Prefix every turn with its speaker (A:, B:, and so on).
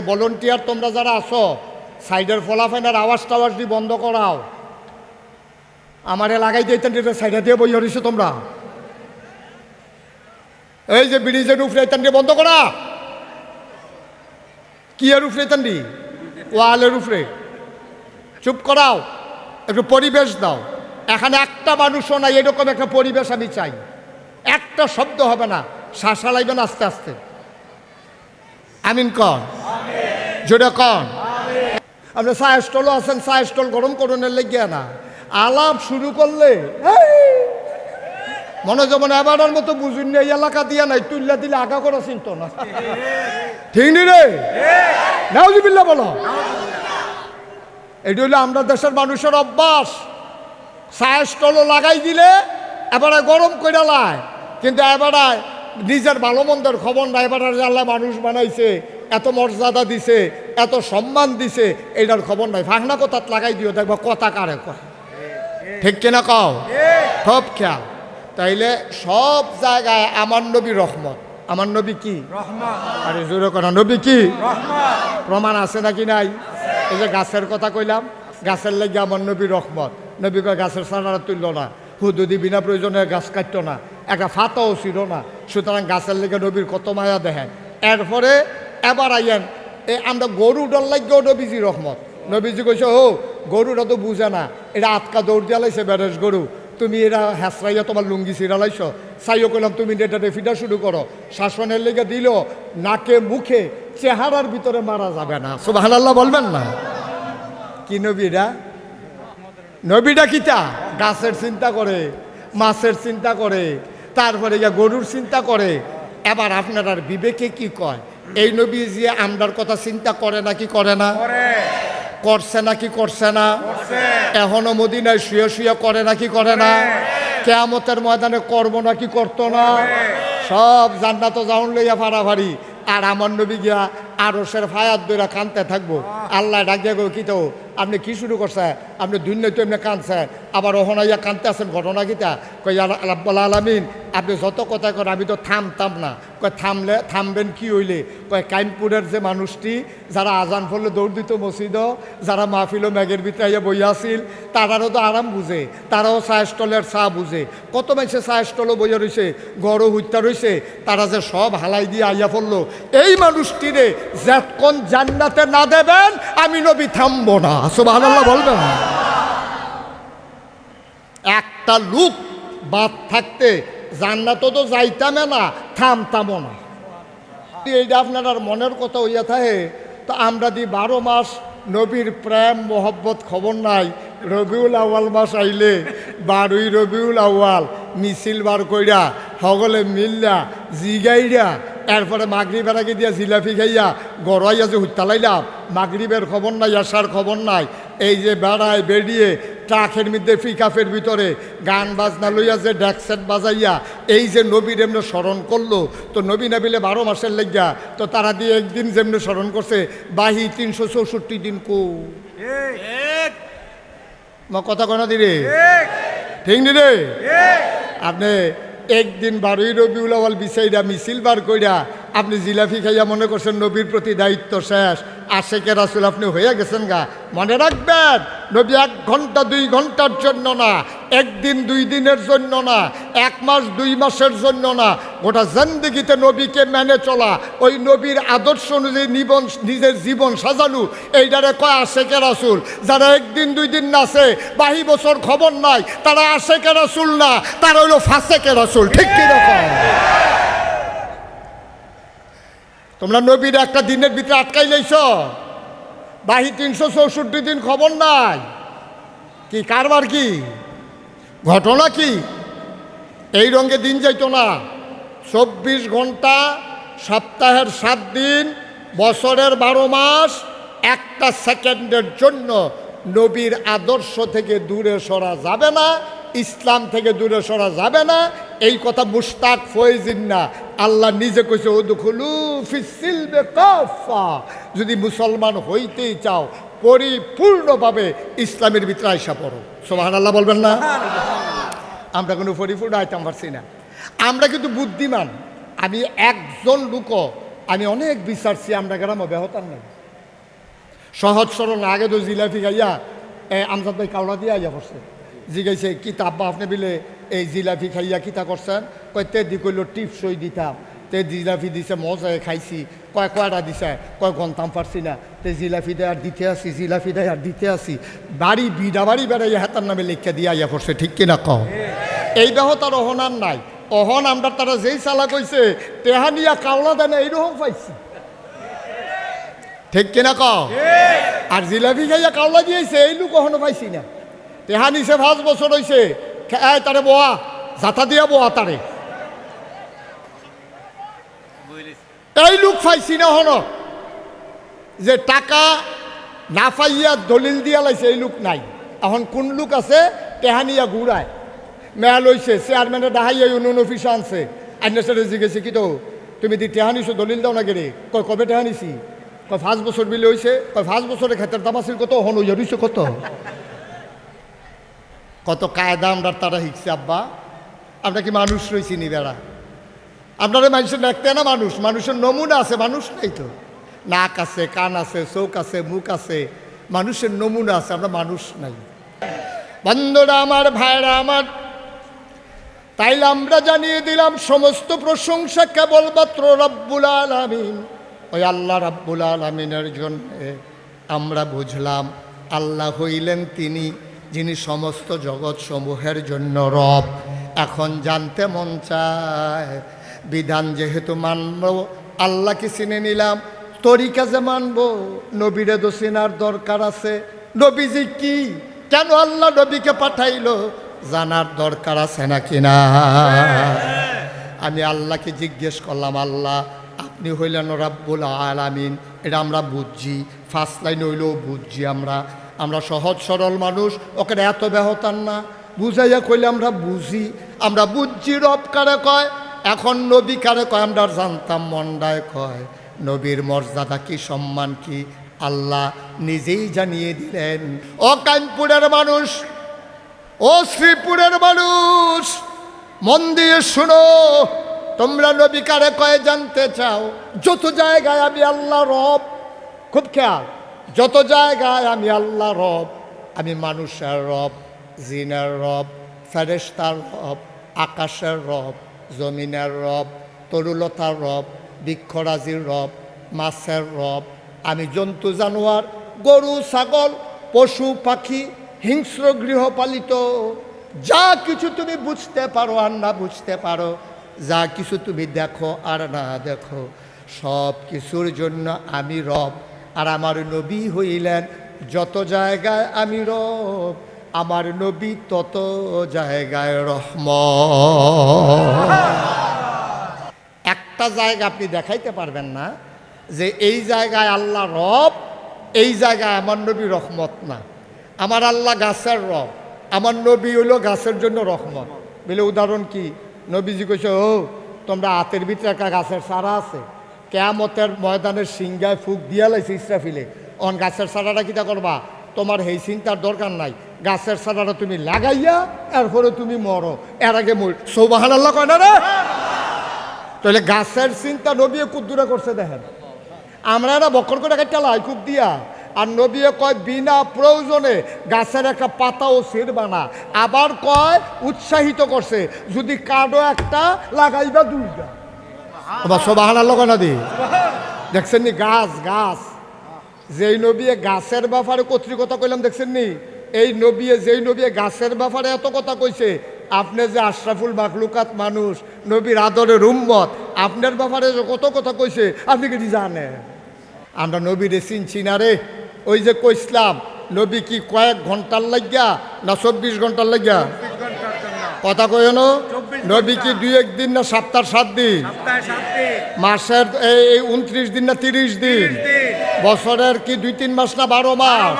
A: Volunteer তোমরা যারা আসো সাইডের ফলাফাইনার আওয়াজ টাওয়াজ দিয়ে বন্ধ করাও। আমারে লাগাই এটা সাইডে দিয়ে বই হরিছো তোমরা। এই যে ব্রিজের উপরে তান্ডি বন্ধ করা। কি এর উপরে তান্ডি ওয়ালের উপরে। চুপ করাও, একটু পরিবেশ দাও। এখানে একটা মানুষও নাই, এরকম একটা পরিবেশ আমি চাই। একটা শব্দ হবে না, শ্বাসা লাগবেন আস্তে আস্তে। আমিন কন জোরে কন। আপনি চায়ের স্টলও আছেন, চায়ের স্টল গরম করণের লেগে না। আলাপ শুরু করলে মনে যেমন এবারের মতো বুঝুন এই এলাকা দিয়া নাই তুল্লা দিলে আগা করা চিন্ত না। ঠিক নি রে? নাউজিবিল্লা বলো। এটি হলো আমরা দেশের মানুষের অভ্যাস। চায়ের স্টলও লাগাই দিলে এবারে গরম করে লায়। কিন্তু এবারে নিজের ভালো মন্দের খবর না, এবারে মানুষ বানাইছে। এত মর্যাদা দিছে এত সম্মান দিছে এইটার খবর নাই। ফাংনা কথাত লাগাই দিও দেখবা কথা কারে কয়। ঠিক কিনা কও? সব খেয়াল। তাইলে সব জায়গায় আমার নবী রহমত। আমার নবী কি? আরে জোরে করা নবী কি? প্রমাণ আছে নাকি নাই? এই যে গাছের কথা কইলাম গাছের লাগে আমার নবী রহমত। নবী কয় গাছের সারারা তুলল না। হুদুদি বিনা প্রয়োজনে গাছ কাটতো না। একটা ফাতাও ছিল না। সুতরাং গাছের লেগে নবীর কত মায়া দেখেন। এরপরে এবার আইয়েন। এ আমরা গরু ডর লাগেও নবীজি রহমত। নবীজি কইছে, ও, গরুটা তো বুঝে না। এটা আটকা দৌড় দিয়া লাইছে গরু। তুমি এরা হেসরাইয়া তোমার লুঙ্গি সিরালাইছ সাইও কইলাম তুমি এটা ফিটা শুরু করো। শাসনের লেগে দিল, নাকে মুখে চেহারার ভিতরে মারা যাবে না। সুবাহ বলবেন না? কি নবীরা? নবীটা কিতা? গাছের চিন্তা করে, মাছের চিন্তা করে, তারপরে গরুর চিন্তা করে। এবার আপনার আর বিবেকে কি কয়? এই নবী যে আমরার কথা চিন্তা করে নাকি করে না? করছে নাকি করছে না? এখনও মদিনায় শুয়ে শুয়ে করে নাকি করে না? কেয়ামতের ময়দানে করব নাকি করতো না? সব জান্নাত যাউন লইয়া ফাড়াফাড়ি। আর আমার নবী গিয়া আরসের ফায়াত দইরা কানতে থাকব। আল্লাহ ডাকিয়া গো কি তো? আপনি কি শুরু করছে? আপনি দুই তো এমনি কানছে আবার ওহনাইয়া কানতে আছেন? ঘটনা কিতা কই আল্লাহ আলামিন আপনি যত কথা করেন আমি তো থামতাম না। কয়, থামলে, থামবেন কি হইলে? কয়, কাইমপুরের যে মানুষটি, যারা আজান ফলে দৌড় দিত মসজিদ যারা মাহফিল ম্যাগের ভিতরে আইয়া বইয়া আছিল, তারারও তো আরাম বুঝে, তারাও চা স্টলের চা বুঝে। কত মানুষে চা স্টলও বইয়া রয়েছে গড়ও হত্যা রয়েছে তারা যে সব হালাই দিয়ে আইয়া পড়ল। এই মানুষটিরে যতক্ষণ জান্নাতে না দেবেন, আমি নবী থামবো না। সুবাহ বলবেন। একটা লুক বাদ থাকতে জান্নাত তো যাইতামে না, থামতামও না। এইটা আপনার মনের কথা হইয়া থাকে। তো আমরা দি বারো মাস নবীর প্রেম, মোহব্বত খবর নাই। রবিউল আউয়াল মাস আইলে, বারুই রবিউল আউয়াল, মিছিল বার কইরা, হগলে মিল্লা, জিগাইরা, এরপরে মাগরিবের আগে দিয়া জিলাপি খাইয়া, গড়াইয়া যে হুত্তালাইলাম মাগরিবের খবর নাই, আসার খবর নাই। এই যে বেড়ায় বেরিয়ে ট্রাকের মধ্যে পিকাপের ভিতরে গান বাজনা লইয়া যে ড্যাকসেট বাজাইয়া এই যে নবীর এমনি স্মরণ করল তো নবী নাবিলে বারো মাসের লেগিয়া তো তারা দিয়ে একদিন যেমনি স্মরণ করছে বাহি তিনশো চৌষট্টি দিন কো। কথা কনা দিরে ঠিক নি রে? আপনি একদিন বারোই রবিউল আওয়াল বিচাইরা মিছিল বার কইরা আপনি জিলাপি খাইয়া মনে করছেন নবীর প্রতি দায়িত্ব শেষ। আশেকে রাসুল, আপনি হয়ে গেছেন গা। মনে রাখবেন, নবী এক ঘণ্টা, দুই ঘণ্টার জন্য না, একদিন, দুই দিনের জন্য না, এক মাস, দুই মাসের জন্য না, গোটা জিন্দগিতে নবীকে মেনে চলা, ওই নবীর আদর্শ অনুযায়ী নিবন, নিজের জীবন সাজানো, এইটারে কয় আশেকে রাসুল। যারা একদিন, দুই দিন নাচে বাহি বছর খবর নাই, তারা আশেকে রাসুল না, তারা হইল ফাঁসেকে রাসুল। ঠিক কীরকম তোমরা নবীর একটা দিনের ভিতরে আটকাই লাইছ? বাহি তিনশো চৌষট্টি দিন খবর নাই। কি, কারবার কি? ঘটনা কি? এই রঙে দিন যাইত না। চব্বিশ ঘণ্টা, সপ্তাহের সাত দিন, বছরের বারো মাস, একটা সেকেন্ডের জন্য নবীর আদর্শ থেকে দূরে সরা যাবে না, ইসলাম থেকে দূরে সরা যাবে না এই কথা মুস্তাক ফয়েজিন না। আল্লাহ নিজে কইছে ও ওদুখুলু ফিসিলবে কাফা যদি মুসলমান হইতেই চাও পরিপূর্ণভাবে ইসলামের ভিতরে আইসা পড়ো। সোহান আল্লাহ বলবেন না? আমরা কোনো পরিপূর্ণ আইতাম পারছি না। আমরা কিন্তু বুদ্ধিমান। আমি একজন লোক আমি অনেক বিচারছি আমরা গ্রামে বেহতার নাই। সহজ সরল আগে তো জিলাপি খাইয়া এ, আমজাদ ভাই কাউলা দিয়ে আইয়া পড়ছে। জিগাইছে কিতা আব্বা আপনি বিলে এই জিলাপি খাইয়া কিতা করছেন কয় তে দি কইল টিপসই দিতাম তে জিলাপি দিছে মজায় খাইছি। কয় কয়টা দিছে? কয় গন্তাম পারছি না। তে জিলাপি দেয় আর দিতে আসি জিলাপি দেয় আর দিতে আসি বাড়ি বিডা বাড়ি বেড়াইয়া হাতার নামে লেখা দিয়ে আইয়া পড়ছে ঠিক কিনা কও? এই দেহ তার অহনার নাই। অহন আমরা তারা যেই চালা কইছে তেহানিয়া কাওলা দেন এইরকম পাইছি। ঠিক কিনা কও? আর জিলাপি খাইয়া কাওলা দিয়েছে এই লোক কখনো পাইছি না। তেহা নিছে পাঁচ বছর হয়েছে খায় তারে বোয়া জাতা দিয়া বোয়া তারে এই লোক পাইছি না যে টাকা না পাইয়া দলিল দিয়া লাইছে এই লোক নাই এখন কোন লোক আছে তেহানিয়া ঘুরায় মেয়া লইছে চেয়ারম্যানে ডাহাইয়া ইউনিয়ন অফিসে আনছে আইনের সাথে জিজ্ঞেসে কি তো তুমি দি টেহানিছো দলিল দাও না গেলে কয় কবে টেহানিছি কয় পাঁচ বছর বিলে হয়েছে কয় পাঁচ বছরে ক্ষেতের দাম কত হন রইছে কত কত কায়দা আমরা তারা শিখছে, আব্বা। আমরা কি মানুষ রয়েছি নি বেড়া? আপনারা মানুষের দেখতে না মানুষ? মানুষের নমুনা আছে, মানুষ নাই তো। নাক আছে, কান আছে, চোখ আছে, মুখ আছে, মানুষের নমুনা আছে, আমরা মানুষ নাই। বন্ধুরা আমার, ভাইরা আমার, তাইলে আমরা জানিয়ে দিলাম সমস্ত প্রশংসা কেবলমাত্র রব্বুল আলমিন। ওই আল্লাহ রব্বুল আলমিনের জন্য আমরা বুঝলাম, আল্লাহ হইলেন তিনি যিনি সমস্ত জগৎ সমূহের জন্য রব। এখন জানতে মন চায়, বিধান যেহেতু মানব, আল্লাহকে চিনে নিলাম। তরিকা যে মানব, নবীরে তো চেনার দরকার আছে। নবীজি কি? কেন আল্লাহ নবীকে পাঠাইলো? জানার দরকার আছে নাকি না? আমি আল্লাহকে জিজ্ঞেস করলাম, আল্লাহ, আপনি হইলেন রাব্বুল আলামিন। এটা আমরা বুঝছি। ফার্স্ট লাইন হইলেও বুঝছি আমরা। আমরা সহজ সরল মানুষ ওকে এত ব্যহতার না। বুঝাইয়া কইলে আমরা বুঝি, আমরা বুঝছি রব কারে কয়, এখন নবী কারে কয়, আমরা জানতাম মন্ডায় কয়। নবীর মর্যাদা কি, সম্মান কি, আল্লাহ নিজেই জানিয়ে দিলেন। ও কানপুরের মানুষ, ও শ্রীপুরের মানুষ, মন দিয়ে শুনো, তোমরা নবী কারে কয়ে জানতে চাও। যত জায়গায় আমি আল্লাহ রব, খুব খেয়াল। যত জায়গায় আমি আল্লাহ রব, আমি মানুষের রব, জিনের রব ফেরেস্তার রব, আকাশের রব, জমিনের রব, তরুলতার রব, বৃক্ষরাজির রব, মাছের রব, আমি জন্তু, জানোয়ার, গরু, ছাগল, পশু, পাখি, হিংস্র, গৃহপালিত, যা কিছু তুমি বুঝতে পারো আর না বুঝতে পারো, যা কিছু তুমি দেখো আর না দেখো, সব কিছুর জন্য আমি রব। আর আমার নবী হইলেন যত জায়গায় আমি রব, আমার নবী তত জায়গায় রহম একটা জায়গা আপনি দেখাইতে পারবেন না যে এই জায়গায় আল্লাহ রব, এই জায়গায় আমার নবী রহমত না। আমার আল্লাহ গাছের রব, আমার নবী হইল গাছের জন্য রহমত। বলে উদাহরণ কি? নবীজি কইছে, ও, তোমরা হাতের ভিতরে একটা গাছের সারা আছে কেয়ামতের ময়দানের সিংগায় ফুক দিয়া লাইছে ইসরাফিলে। অন গাছের সারাটা কিটা করবা? তোমার এই চিন্তার দরকার নাই। গাছের সারাটা তুমি লাগাইয়া, এরপরে তুমি মরো। এর আগে মই সৌবাহান আল্লাহ কয় না রে? তাহলে গাছের চিন্তা নবী কুদ্দুরা করছে দেখেন। আমরা এরা বকর করে একটা কুপ দিয়া। আর নবী কয়, বিনা প্রয়োজনে গাছের একটা পাতা ও সির বানা। আবার কয়, উৎসাহিত করছে। যদি কার্ডও একটা লাগাইবা দুইটা। আবার সবাহান কয় দি দেখছেন নি গাছ গাছ। যেই নবী গাছের ব্যাপারে কর্তৃকতা কইলাম দেখছেন নি এই নবী যেই নবী গাছের ব্যাপারে এত কথা কইছে আপনি যে আশরাফুল মাকলুকাত মানুষ নবীর আদরের উম্মত আপনার ব্যাপারে যে কত কথা কইছে আপনি কি জানেন? আমরা নবীর চিনছি না রে। ওই যে কইসলাম নবী কি কয়েক ঘণ্টার লাগিয়া না চব্বিশ ঘণ্টার লাগিয়া? কথা কই না। নবী কি দুই একদিন না সপ্তাহ সাত দিন। মাসের এই উনত্রিশ দিন না তিরিশ দিন। বছরের কি দুই তিন মাস না বারো
B: মাস।